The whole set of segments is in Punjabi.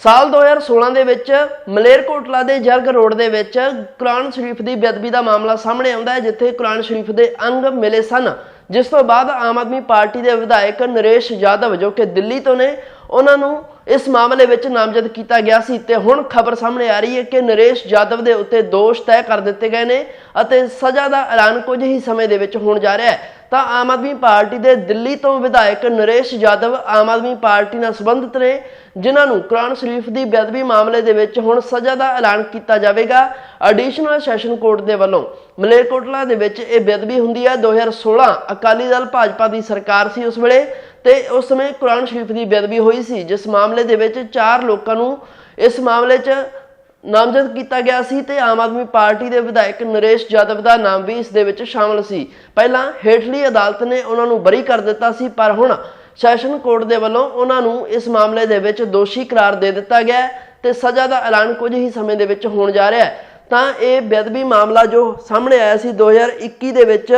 ਸਾਲ 2016 ਦੇ ਵਿੱਚ ਮਲੇਰਕੋਟਲਾ ਦੇ ਜਰਗ ਰੋਡ ਦੇ ਵਿੱਚ ਕੁਰਾਨ ਸ਼ਰੀਫ ਦੀ ਬੇਅਦਬੀ ਦਾ ਮਾਮਲਾ ਸਾਹਮਣੇ ਆਉਂਦਾ ਹੈ, ਜਿੱਥੇ ਕੁਰਾਨ ਸ਼ਰੀਫ ਦੇ ਅੰਗ ਮਿਲੇ ਸਨ। ਜਿਸ ਤੋਂ ਬਾਅਦ ਆਮ ਆਦਮੀ ਪਾਰਟੀ ਦੇ ਵਿਧਾਇਕ ਨਰੇਸ਼ ਯਾਦਵ, ਜੋ ਕਿ ਦਿੱਲੀ ਤੋਂ ਨੇ, ਉਹਨਾਂ ਨੂੰ ਇਸ ਮਾਮਲੇ ਵਿੱਚ ਨਾਮਜ਼ਦ ਕੀਤਾ ਗਿਆ ਸੀ ਤੇ ਹੁਣ ਖਬਰ ਸਾਹਮਣੇ ਆ ਰਹੀ ਹੈ ਕਿ ਨਰੇਸ਼ ਯਾਦਵ ਦੇ ਉੱਤੇ ਦੋਸ਼ ਤੈਅ ਕਰ ਦਿੱਤੇ ਗਏ ਨੇ ਅਤੇ ਸਜ਼ਾ ਦਾ ਐਲਾਨ ਕੁਝ ਹੀ ਸਮੇਂ ਦੇ ਵਿੱਚ ਹੋਣ ਜਾ ਰਿਹਾ ਹੈ। ਤਾਂ ਆਮ ਆਦਮੀ ਪਾਰਟੀ ਦੇ ਦਿੱਲੀ ਤੋਂ ਵਿਧਾਇਕ ਨਰੇਸ਼ ਯਾਦਵ ਆਮ ਆਦਮੀ ਪਾਰਟੀ ਨਾਲ ਸੰਬੰਧਿਤ ਨੇ, ਜਿਨ੍ਹਾਂ ਨੂੰ ਕੁਰਾਨ ਸ਼ਰੀਫ ਦੀ ਬੇਅਦਬੀ ਮਾਮਲੇ ਦੇ ਵਿੱਚ ਹੁਣ ਸਜ਼ਾ ਦਾ ਐਲਾਨ ਕੀਤਾ ਜਾਵੇਗਾ। ਐਡੀਸ਼ਨਲ ਸੈਸ਼ਨ ਕੋਰਟ ਦੇ ਵੱਲੋਂ ਮਲੇਰਕੋਟਲਾ ਦੇ ਵਿੱਚ ਇਹ ਬੇਅਦਬੀ ਹੁੰਦੀ ਹੈ। 2016 ਅਕਾਲੀ ਦਲ ਭਾਜਪਾ ਦੀ ਸਰਕਾਰ ਸੀ ਉਸ ਵੇਲੇ ਤੇ ਉਸ ਸਮੇਂ ਕੁਰਾਨ ਸ਼ਰੀਫ ਦੀ ਬੇਅਦਬੀ ਹੋਈ ਸੀ, ਜਿਸ ਮਾਮਲੇ ਦੇ ਵਿੱਚ ਚਾਰ ਲੋਕਾਂ ਨੂੰ ਇਸ ਮਾਮਲੇ 'ਚ ਨਾਮਜ਼ਦ ਕੀਤਾ ਗਿਆ ਸੀ ਤੇ ਆਮ ਆਦਮੀ ਪਾਰਟੀ ਦੇ ਵਿਧਾਇਕ ਨਰੇਸ਼ ਯਾਦਵ ਦਾ ਨਾਮ ਵੀ ਇਸ ਦੇ ਵਿੱਚ ਸ਼ਾਮਲ ਸੀ। ਪਹਿਲਾਂ ਹੇਠਲੀ ਅਦਾਲਤ ਨੇ ਉਹਨਾਂ ਨੂੰ ਬਰੀ ਕਰ ਦਿੱਤਾ ਸੀ, ਪਰ ਹੁਣ ਸੈਸ਼ਨ ਕੋਰਟ ਦੇ ਵੱਲੋਂ ਉਹਨਾਂ ਨੂੰ ਇਸ ਮਾਮਲੇ ਦੇ ਵਿੱਚ ਦੋਸ਼ੀ ਕਰਾਰ ਦੇ ਦਿੱਤਾ ਗਿਆ ਹੈ ਤੇ ਸਜ਼ਾ ਦਾ ਐਲਾਨ ਕੁਝ ਹੀ ਸਮੇਂ ਦੇ ਵਿੱਚ ਹੋਣ ਜਾ ਰਿਹਾ ਹੈ। ਤਾਂ ਇਹ ਬੇਅਦਬੀ ਮਾਮਲਾ ਜੋ ਸਾਹਮਣੇ ਆਇਆ ਸੀ 2021 ਦੇ ਵਿੱਚ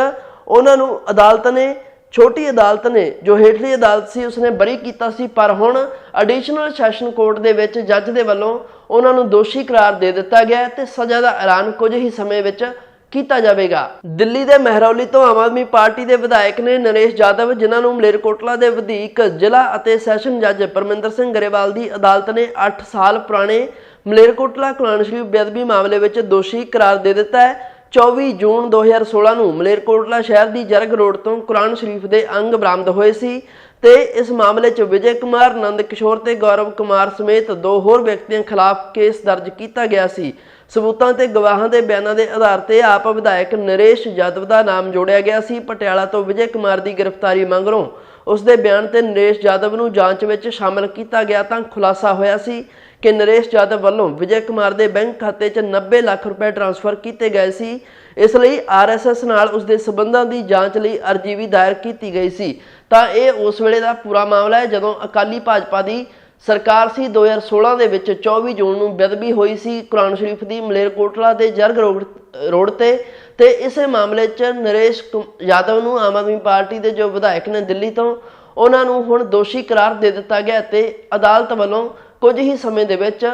ਉਹਨਾਂ ਨੂੰ ਅਦਾਲਤ ਨੇ ਛੋਟੀ ਅਦਾਲਤ ਨੇ ਜੋ ਹੇਠਲੀ ਅਦਾਲਤ ਸੀ, ਉਸਨੇ ਬਰੀ ਕੀਤਾ ਸੀ, ਪਰ ਹੁਣ ਐਡੀਸ਼ਨਲ ਸੈਸ਼ਨ ਕੋਰਟ ਦੇ ਵਿੱਚ ਜੱਜ ਦੇ ਵੱਲੋਂ ਉਹਨਾਂ ਨੂੰ ਦੋਸ਼ੀ ਕਰਾਰ ਦੇ ਦਿੱਤਾ ਗਿਆ ਹੈ ਤੇ ਸਜ਼ਾ ਦਾ ਐਲਾਨ ਕੁਝ ਹੀ ਸਮੇਂ ਵਿੱਚ ਕੀਤਾ ਜਾਵੇਗਾ। ਦਿੱਲੀ ਦੇ ਮਹਿਰੌਲੀ ਤੋਂ ਆਮ ਆਦਮੀ ਪਾਰਟੀ ਦੇ ਵਿਧਾਇਕ ਨੇ ਨਰੇਸ਼ ਜਾਦਵ ਜਿਨ੍ਹਾਂ ਨੂੰ ਮਲੇਰਕੋਟਲਾ ਦੇ ਵਧੀਕ ਜ਼ਿਲ੍ਹਾ ਅਤੇ ਸੈਸ਼ਨ ਜੱਜ ਪਰਮਿੰਦਰ ਸਿੰਘ ਗਰੇਵਾਲ ਦੀ ਅਦਾਲਤ ਨੇ 8 ਸਾਲ ਪੁਰਾਣੇ ਮਲੇਰਕੋਟਲਾ ਕੁਰਾਨ ਸ਼ਰੀਫ ਬੇਅਦਬੀ ਮਾਮਲੇ ਵਿੱਚ ਦੋਸ਼ੀ ਕਰਾਰ ਦੇ ਦਿੱਤਾ ਹੈ। 24 ਜੂਨ 2016 ਨੂੰ ਮਲੇਰਕੋਟਲਾ ਸ਼ਹਿਰ ਦੀ ਜਰਗ ਰੋਡ ਤੋਂ ਕੁਰਾਨ ਸ਼ਰੀਫ ਦੇ ਅੰਗ ਬਰਾਮਦ ਹੋਏ ਸੀ ਤੇ ਇਸ ਮਾਮਲੇ 'ਚ ਵਿਜੇ ਕੁਮਾਰ, ਨੰਦ ਕਿਸ਼ੋਰ ਤੇ ਗੌਰਵ ਕੁਮਾਰ ਸਮੇਤ ਦੋ ਹੋਰ ਵਿਅਕਤੀਆਂ ਖਿਲਾਫ ਕੇਸ ਦਰਜ ਕੀਤਾ ਗਿਆ ਸੀ। ਸਬੂਤਾਂ ਤੇ ਗਵਾਹਾਂ ਦੇ ਬਿਆਨਾਂ ਦੇ ਆਧਾਰ ਤੇ ਆਪ ਵਿਧਾਇਕ ਨਰੇਸ਼ ਯਾਦਵ ਦਾ ਨਾਮ ਜੋੜਿਆ ਗਿਆ ਸੀ। ਪਟਿਆਲਾ ਤੋਂ ਵਿਜੇ ਕੁਮਾਰ ਦੀ ਗ੍ਰਿਫਤਾਰੀ ਮੰਗਰੋਂ ਉਸ ਦੇ ਬਿਆਨ ਤੇ ਨਰੇਸ਼ ਯਾਦਵ ਨੂੰ ਜਾਂਚ ਵਿੱਚ ਸ਼ਾਮਲ ਕੀਤਾ ਗਿਆ ਤਾਂ ਖੁਲਾਸਾ ਹੋਇਆ ਸੀ। ਕਿ ਨਰੇਸ਼ ਯਾਦਵ ਵੱਲੋਂ ਵਿਜੇ ਕੁਮਾਰ ਦੇ ਬੈਂਕ ਖਾਤੇ 'ਚ 90 ਲੱਖ ਰੁਪਏ ਟ੍ਰਾਂਸਫਰ ਕੀਤੇ ਗਏ ਸੀ। ਇਸ ਲਈ ਆਰਐਸਐਸ ਨਾਲ ਉਸ ਦੇ ਸਬੰਧਾਂ ਦੀ ਜਾਂਚ ਲਈ ਅਰਜ਼ੀ ਵੀ ਦਾਇਰ ਕੀਤੀ ਗਈ ਸੀ। ਤਾਂ ਇਹ ਉਸ ਵੇਲੇ ਦਾ ਪੂਰਾ ਮਾਮਲਾ ਹੈ ਜਦੋਂ ਅਕਾਲੀ ਭਾਜਪਾ ਦੀ ਸਰਕਾਰ ਸੀ। 2016 ਦੇ ਵਿੱਚ 24 ਜੂਨ ਨੂੰ ਬੇਅਦਬੀ ਹੋਈ ਸੀ ਕੁਰਾਨ ਸ਼ਰੀਫ ਦੀ ਮਲੇਰਕੋਟਲਾ ਦੇ ਜਰਗ ਰੋਡ ਰੋਡ ਤੇ। ਤੇ ਇਸੇ ਮਾਮਲੇ 'ਚ ਨਰੇਸ਼ ਕੁ- ਯਾਦਵ ਨੂੰ ਆਮ ਆਦਮੀ ਪਾਰਟੀ ਦੇ ਜੋ ਵਿਧਾਇਕ ਨੇ ਦਿੱਲੀ ਤੋਂ, ਉਹਨਾਂ ਨੂੰ ਹੁਣ ਦੋਸ਼ੀ ਕਰਾਰ ਦੇ ਦਿੱਤਾ ਗਿਆ ਤੇ ਅਦਾਲਤ ਵੱਲੋਂ ਕੁਝ ਹੀ ਸਮੇਂ ਦੇ ਵਿੱਚ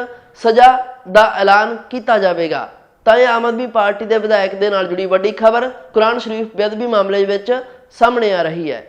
ਸਜ਼ਾ ਦਾ ਐਲਾਨ ਕੀਤਾ ਜਾਵੇਗਾ। ਤਾਂ ਇਹ ਆਮ ਆਦਮੀ ਪਾਰਟੀ ਦੇ ਵਿਧਾਇਕ ਦੇ ਨਾਲ ਜੁੜੀ ਵੱਡੀ ਖਬਰ ਕੁਰਾਨ ਸ਼ਰੀਫ ਬੇਅਦਬੀ ਮਾਮਲੇ ਵਿੱਚ ਸਾਹਮਣੇ ਆ ਰਹੀ ਹੈ।